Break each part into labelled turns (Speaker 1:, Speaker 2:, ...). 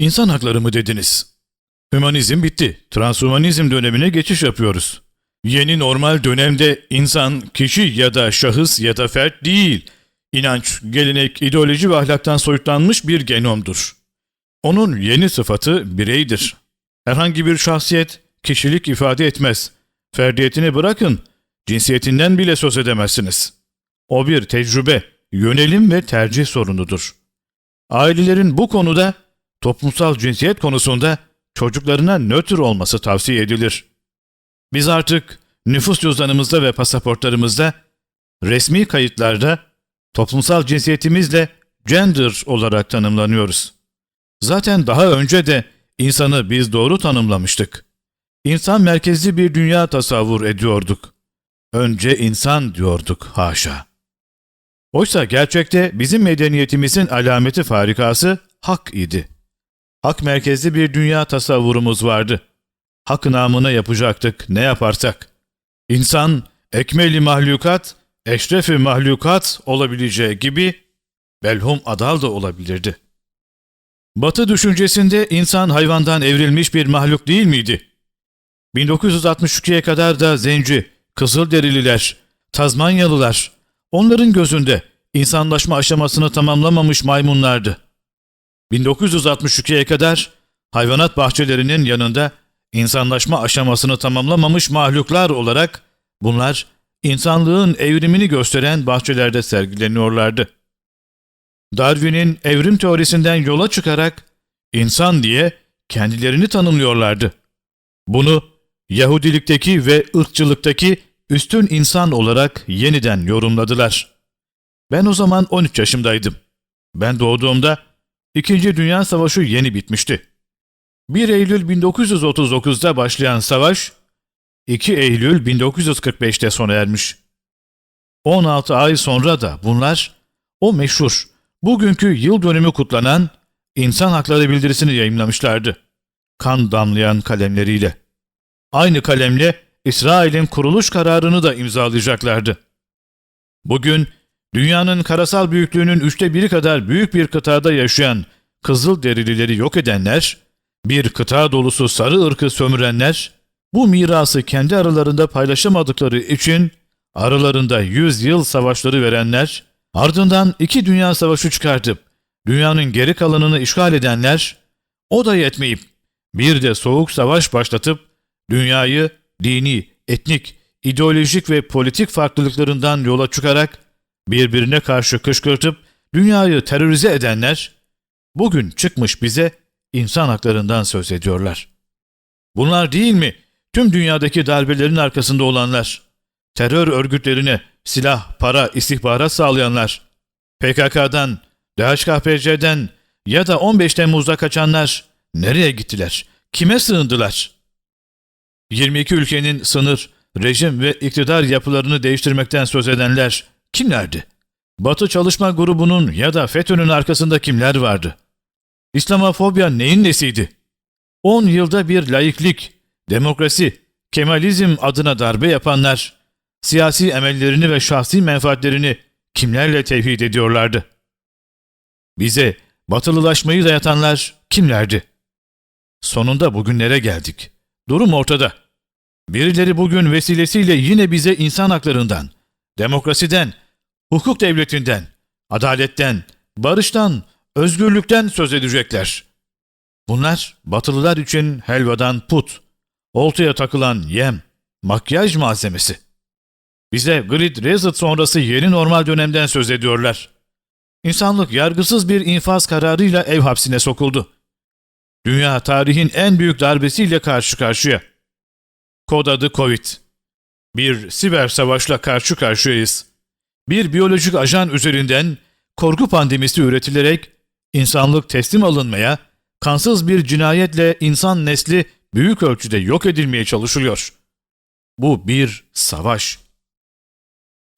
Speaker 1: İnsan hakları mı dediniz? Hümanizm bitti. Transhumanizm dönemine geçiş yapıyoruz. Yeni normal dönemde insan kişi ya da şahıs ya da fert değil. İnanç, gelenek, ideoloji ve ahlaktan soyutlanmış bir genomdur. Onun yeni sıfatı bireydir. Herhangi bir şahsiyet kişilik ifade etmez. Ferdiyetini bırakın, cinsiyetinden bile söz edemezsiniz. O bir tecrübe, yönelim ve tercih sorunudur. Ailelerin bu konuda, toplumsal cinsiyet konusunda çocuklarına nötr olması tavsiye edilir. Biz artık nüfus cüzdanımızda ve pasaportlarımızda, resmi kayıtlarda toplumsal cinsiyetimizle gender olarak tanımlanıyoruz. Zaten daha önce de insanı biz doğru tanımlamıştık. İnsan merkezli bir dünya tasavvur ediyorduk. Önce insan diyorduk haşa. Oysa gerçekte bizim medeniyetimizin alameti farikası hak idi. Hak merkezli bir dünya tasavvurumuz vardı. Hak namına yapacaktık ne yaparsak. İnsan, ekmeli mahlukat, eşrefi mahlukat olabileceği gibi belhum adal da olabilirdi. Batı düşüncesinde insan hayvandan evrilmiş bir mahluk değil miydi? 1962'ye kadar da zenci, Kızılderililer, Tazmanyalılar, onların gözünde insanlaşma aşamasını tamamlamamış maymunlardı. 1962'ye kadar hayvanat bahçelerinin yanında insanlaşma aşamasını tamamlamamış mahluklar olarak bunlar insanlığın evrimini gösteren bahçelerde sergileniyorlardı. Darwin'in evrim teorisinden yola çıkarak insan diye kendilerini tanımlıyorlardı. Bunu Yahudilikteki ve ırkçılıktaki üstün insan olarak yeniden yorumladılar. Ben o zaman 13 yaşımdaydım. Ben doğduğumda İkinci Dünya Savaşı yeni bitmişti. 1 Eylül 1939'da başlayan savaş, 2 Eylül 1945'te sona ermiş. 16 ay sonra da bunlar o meşhur, bugünkü yıl dönümü kutlanan insan hakları bildirisini yayımlamışlardı. Kan damlayan kalemleriyle. Aynı kalemle İsrail'in kuruluş kararını da imzalayacaklardı. Bugün dünyanın karasal büyüklüğünün üçte biri kadar büyük bir kıtada yaşayan kızıl derilileri yok edenler, bir kıta dolusu sarı ırkı sömürenler, bu mirası kendi aralarında paylaşamadıkları için aralarında yüz yıl savaşları verenler, ardından iki dünya savaşı çıkartıp dünyanın geri kalanını işgal edenler, o da yetmeyip bir de soğuk savaş başlatıp dünyayı dini, etnik, ideolojik ve politik farklılıklarından yola çıkarak birbirine karşı kışkırtıp dünyayı terörize edenler, bugün çıkmış bize insan haklarından söz ediyorlar. Bunlar değil mi tüm dünyadaki darbelerin arkasında olanlar? Terör örgütlerine silah, para, istihbarat sağlayanlar, PKK'dan, DHKPC'den ya da 15 Temmuz'da kaçanlar nereye gittiler? Kime sığındılar? 22 ülkenin sınır, rejim ve iktidar yapılarını değiştirmekten söz edenler kimlerdi? Batı Çalışma Grubu'nun ya da FETÖ'nün arkasında kimler vardı? İslamofobya neyin nesiydi? 10 yılda bir laiklik, demokrasi, Kemalizm adına darbe yapanlar, siyasi emellerini ve şahsi menfaatlerini kimlerle tevhid ediyorlardı? Bize batılılaşmayı dayatanlar kimlerdi? Sonunda bugünlere geldik. Durum ortada. Birileri bugün vesilesiyle yine bize insan haklarından, demokrasiden, hukuk devletinden, adaletten, barıştan, özgürlükten söz edecekler. Bunlar batılılar için helvadan put, oltaya takılan yem, makyaj malzemesi. Bize Grid Reset sonrası yeni normal dönemden söz ediyorlar. İnsanlık yargısız bir infaz kararıyla ev hapsine sokuldu. Dünya tarihin en büyük darbesiyle karşı karşıya. Kod adı Covid. Bir siber savaşla karşı karşıyayız. Bir biyolojik ajan üzerinden korku pandemisi üretilerek insanlık teslim alınmaya, kansız bir cinayetle insan nesli büyük ölçüde yok edilmeye çalışılıyor. Bu bir savaş.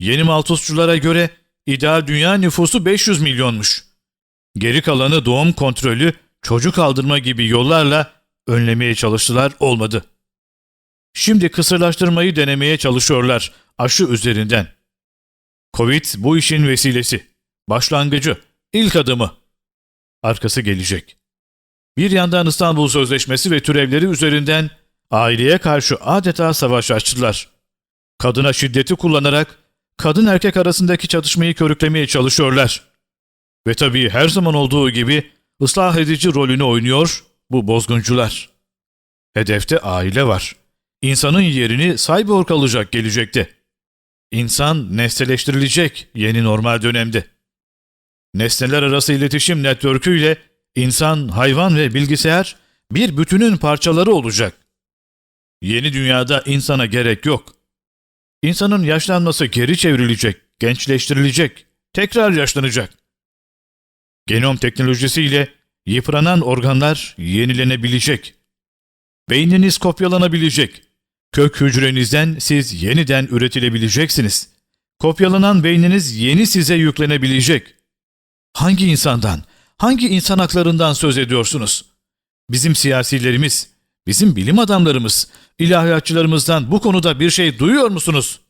Speaker 1: Yeni Maltusçulara göre ideal dünya nüfusu 500 milyonmuş. Geri kalanı doğum kontrolü, çocuk aldırma gibi yollarla önlemeye çalıştılar olmadı. Şimdi kısırlaştırmayı denemeye çalışıyorlar aşı üzerinden. Covid bu işin vesilesi, başlangıcı, ilk adımı. Arkası gelecek. Bir yandan İstanbul Sözleşmesi ve türevleri üzerinden aileye karşı adeta savaş açtılar. Kadına şiddeti kullanarak kadın erkek arasındaki çatışmayı körüklemeye çalışıyorlar. Ve tabii her zaman olduğu gibi ıslah edici rolünü oynuyor bu bozguncular. Hedefte aile var. İnsanın yerini cyborg alacak gelecekte. İnsan nesneleştirilecek yeni normal dönemde. Nesneler arası iletişim network'üyle insan, hayvan ve bilgisayar bir bütünün parçaları olacak. Yeni dünyada insana gerek yok. İnsanın yaşlanması geri çevrilecek, gençleştirilecek, tekrar yaşlanacak. Genom teknolojisiyle yıpranan organlar yenilenebilecek. Beyniniz kopyalanabilecek. Kök hücrenizden siz yeniden üretilebileceksiniz. Kopyalanan beyniniz yeni size yüklenebilecek. Hangi insandan, hangi insan haklarından söz ediyorsunuz? Bizim siyasilerimiz, bizim bilim adamlarımız, ilahiyatçılarımızdan bu konuda bir şey duyuyor musunuz?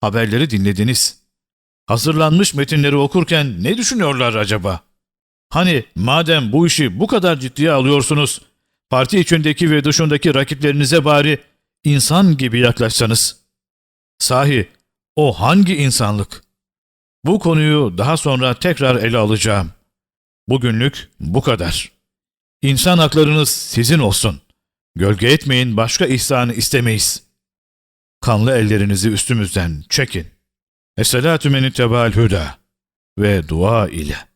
Speaker 1: Haberleri dinlediniz. Hazırlanmış metinleri okurken ne düşünüyorlar acaba? Hani madem bu işi bu kadar ciddiye alıyorsunuz, parti içindeki ve dışındaki rakiplerinize bari insan gibi yaklaşsanız. Sahi o hangi insanlık? Bu konuyu daha sonra tekrar ele alacağım. Bugünlük bu kadar. İnsan haklarınız sizin olsun. Gölge etmeyin başka ihsanı istemeyiz. Kanlı ellerinizi üstümüzden çekin. Esselatu men ittebaal huda ve dua ile.